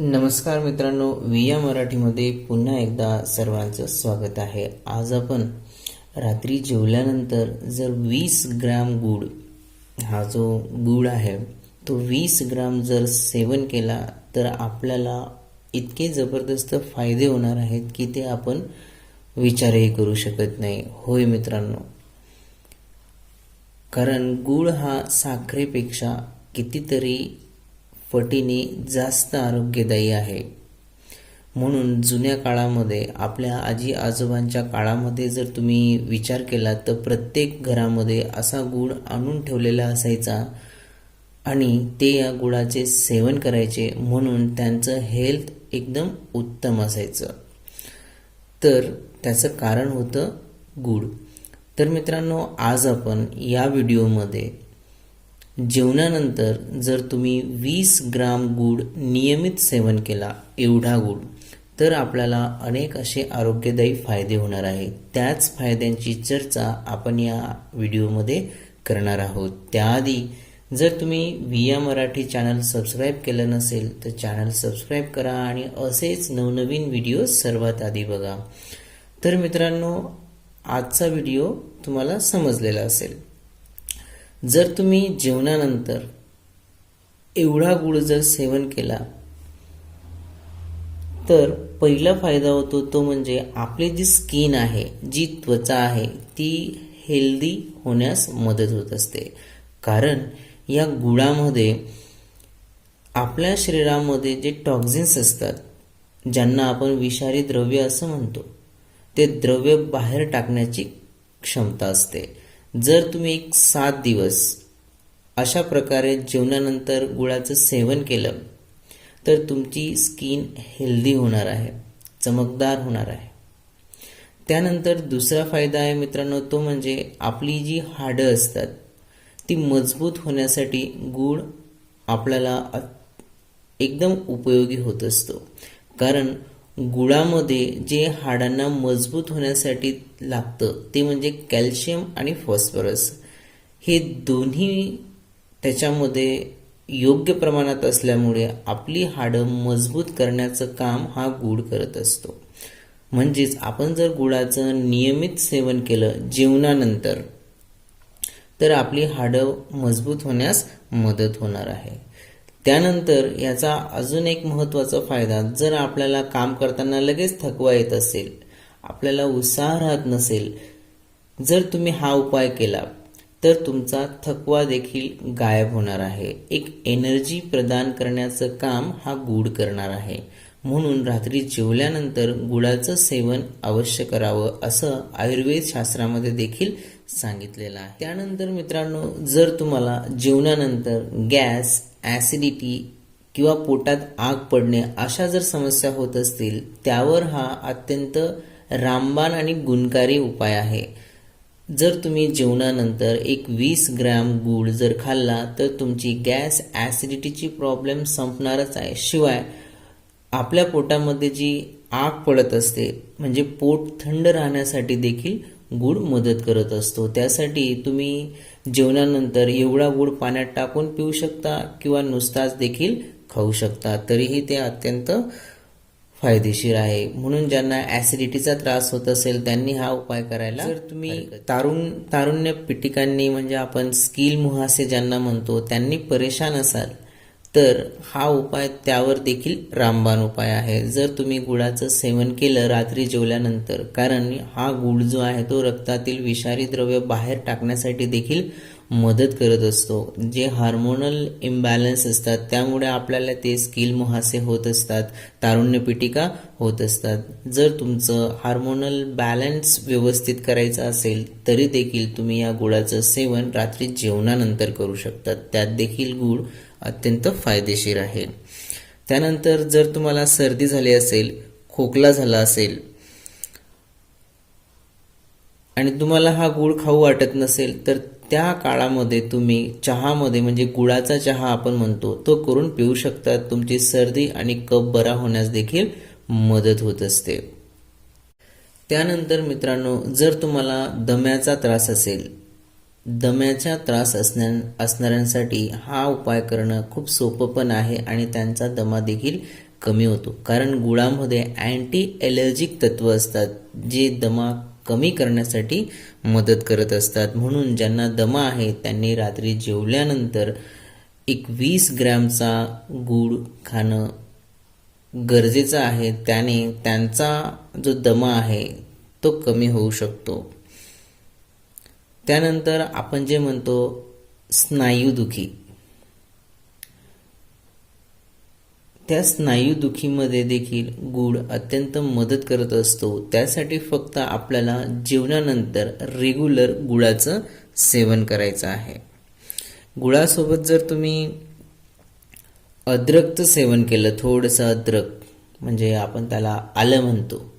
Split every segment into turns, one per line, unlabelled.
नमस्कार मित्रांनो विया मराठीमध्ये पुन्हा एकदा सर्वांचं स्वागत आहे. आज आपण रात्री जेवल्यानंतर जर वीस ग्राम गूळ हा जो गूळ आहे तो वीस ग्राम जर सेवन केला तर आपल्याला इतके जबरदस्त फायदे होणार आहेत की ते आपण विचारही करू शकत नाही. होय मित्रांनो. कारण गूळ हा साखरेपेक्षा कितीतरी पटीने जास्त आरोग्यदायी आहे. म्हणून जुन्या काळामध्ये आपल्या आजी आजोबांच्या काळामध्ये जर तुम्ही विचार केला तर प्रत्येक घरामध्ये असा गुळ आणून ठेवलेला असायचा आणि ते या गुळाचे सेवन करायचे म्हणून त्यांचं हेल्थ एकदम उत्तम असायचं. तर त्याचं कारण होतं गुळ तर मित्रांनो आज आपण या व्हिडिओमध्ये जेवणानंतर जर तुम्ही वीस ग्राम गूळ नियमित सेवन केला एवढा गूळ तर आपल्याला अनेक असे आरोग्यदायी फायदे होणार आहेत. त्याच फायद्यांची चर्चा आपण या व्हिडिओमध्ये करणार आहोत. त्याआधी जर तुम्ही विया मराठी चॅनल सबस्क्राईब केलं नसेल तर चॅनल सबस्क्राईब करा आणि असेच नवनवीन व्हिडिओ सर्वात आधी बघा. तर मित्रांनो आजचा व्हिडिओ तुम्हाला समजलेला असेल. जर तुम्ही जेवणानंतर एवढा गुळ जर सेवन केला तर पहिला फायदा होतो तो म्हणजे आपली जी स्किन आहे जी त्वचा आहे ती हेल्दी होण्यास मदत होत असते. कारण या गुळामध्ये आपल्या शरीरामध्ये जे टॉक्झिन्स असतात ज्यांना आपण विषारी द्रव्य असं म्हणतो ते द्रव्य बाहेर टाकण्याची क्षमता असते. जर तुम्ही एक सात दिवस अशा प्रकारे जेवणानंतर गुळाचं सेवन केलं तर तुमची स्किन हेल्दी होणार आहे चमकदार होणार आहे. त्यानंतर दुसरा फायदा आहे मित्रांनो तो म्हणजे आपली जी हाडं असतात ती मजबूत होण्यासाठी गूळ आपल्याला एकदम उपयोगी होत असतो. कारण गुळामध्ये जे हाडांना मजबूत होण्यासाठी लागतं ते म्हणजे कॅल्शियम आणि फॉस्फरस. हे दोन्ही त्याच्यामध्ये योग्य प्रमाणात असल्यामुळे आपली हाडं मजबूत करण्याचं काम हा गुळ करत असतो. म्हणजेच आपण जर गुळाचं नियमित सेवन केलं जेवणानंतर तर आपली हाडं मजबूत होण्यास मदत होणार आहे. त्यानंतर याचा अजून एक महत्त्वाचा फायदा जर आपल्याला काम करताना लगेच थकवा येत असेल आपल्याला उत्साह राहत नसेल जर तुम्ही हा उपाय केला तर तुमचा थकवा देखील गायब होणार आहे. एक एनर्जी प्रदान करण्याचं काम हा गूढ करणार आहे. म्हणून रात्री जेवल्यानंतर गुळाचं सेवन अवश्य करावं असं आयुर्वेद शास्त्रामध्ये देखील सांगितलेलं आहे. त्यानंतर मित्रांनो जर तुम्हाला जेवणानंतर गॅस ॲसिडिटी किंवा पोटात आग पडणे अशा जर समस्या होत असतील त्यावर हा अत्यंत रामबाण आणि गुणकारी उपाय आहे. जर तुम्ही जेवणानंतर एक वीस ग्रॅम गूळ जर खाल्ला तर तुमची गॅस ॲसिडिटीची प्रॉब्लेम संपणारच आहे. शिवाय आपल्या पोटामध्ये जी आग पडत असते म्हणजे पोट थंड राहण्यासाठी देखील गूळ मदत करत असतो. त्यासाठी तुम्ही जेवणानंतर एवढा गूळ पाण्यात टाकून पिऊ शकता किंवा नुसताच देखील खाऊ शकता. तरीही ते अत्यंत फायदेशीर आहे. म्हणून ज्यांना ऍसिडिटीचा त्रास होत असेल त्यांनी हा उपाय करायला जर तुम्ही तारुण तारुण्य पिटिकांनी म्हणजे आपण स्किल मुहासे ज्यांना म्हणतो त्यांनी परेशान असाल तर हा उपाय त्यावर देखील रामबाण उपाय आहे. जर तुम्ही गुळाचं सेवन केलं रात्री जेवल्यानंतर कारण हा गुळ जो आहे तो रक्तातील विषारी द्रव्य बाहेर टाकण्यासाठी देखील मदत करत असतो. जे हार्मोनल इम्बॅलन्स असतात त्यामुळे आपल्याला ते स्किल मुहासे होत असतात तारुण्य पिटिका होत असतात. जर तुमचं हार्मोनल बॅलन्स व्यवस्थित करायचं असेल तरी देखील तुम्ही या गुळाचं सेवन रात्री जेवणानंतर करू शकतात. त्यात देखील गुळ अत्यंत फायदेशीर आहे. त्यानंतर जर तुम्हाला सर्दी झाली असेल खोकला झाला असेल आणि तुम्हाला हा गुळ खाऊ वाटत नसेल तर त्या काळामध्ये तुम्ही चहामध्ये म्हणजे गुळाचा चहा आपण म्हणतो तो करून पिऊ शकता तुमची सर्दी आणि कप बरा होण्यास देखील मदत होत असते. त्यानंतर मित्रांनो जर तुम्हाला दम्याचा त्रास असेल दम्याचा त्रास असण्या असणाऱ्यांसाठी हा उपाय करणं खूप सोपं पण आहे आणि त्यांचा दमा देखील कमी होतो. कारण गुळामध्ये अँटी ॲलर्जिक तत्व असतात जे दमा कमी करण्यासाठी मदत करत असतात. म्हणून ज्यांना दमा आहे त्यांनी रात्री जेवल्यानंतर एक वीस ग्रॅमचा गूळ खाणं गरजेचं आहे. त्याने त्यांचा जो दमा आहे तो कमी होऊ शकतो. त्यानंतर आपण जे म्हणतो स्नायूदुखी. त्या स्नायूदुखीमध्ये देखील गूळ अत्यंत मदत करत असतो. त्यासाठी फक्त आपल्याला जेवणानंतर रेग्युलर गुळाचं सेवन करायचं आहे. गुळासोबत जर तुम्ही अद्रकचं सेवन केलं थोडंसं अद्रक म्हणजे आपण त्याला आलं म्हणतो.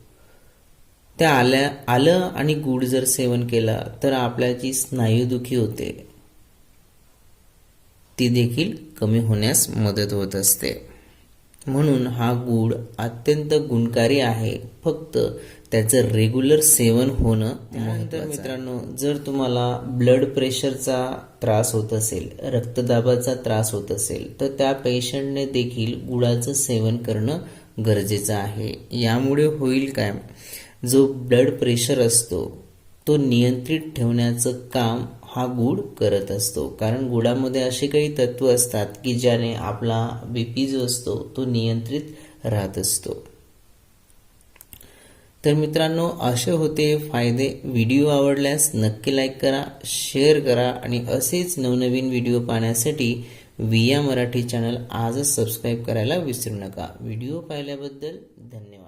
त्या आल्या आलं आणि गूळ जर सेवन केला तर आपल्या जी स्नायूदुखी होते. ती देखील कमी होण्यास मदत होत असते. म्हणून हा गूळ अत्यंत गुणकारी आहे. फक्त त्याचं रेग्युलर सेवन होणं त्यानंतर मित्रांनो जर तुम्हाला ब्लड प्रेशरचा त्रास होत असेल रक्तदाबाचा त्रास होत असेल तर त्या पेशंटने देखील गुळाचं सेवन करणं गरजेचं आहे. यामुळे होईल काय? जो ब्लड प्रेशर असतो तो नियंत्रित ठेवण्याचं काम हा गुड करत असतो. कारण गुडामध्ये असे काही तत्व असतात की ज्याने आपला बीपी जो असतो तो नियंत्रित राहत असतो. तर मित्रांनो असे होते फायदे. व्हिडिओ आवडल्यास नक्की लाईक करा शेअर करा आणि असेच नवनवीन व्हिडिओ पाहण्यासाठी विया मराठी चॅनल आजच सबस्क्राईब करायला विसरू नका. व्हिडिओ पाहिल्याबद्दल धन्यवाद.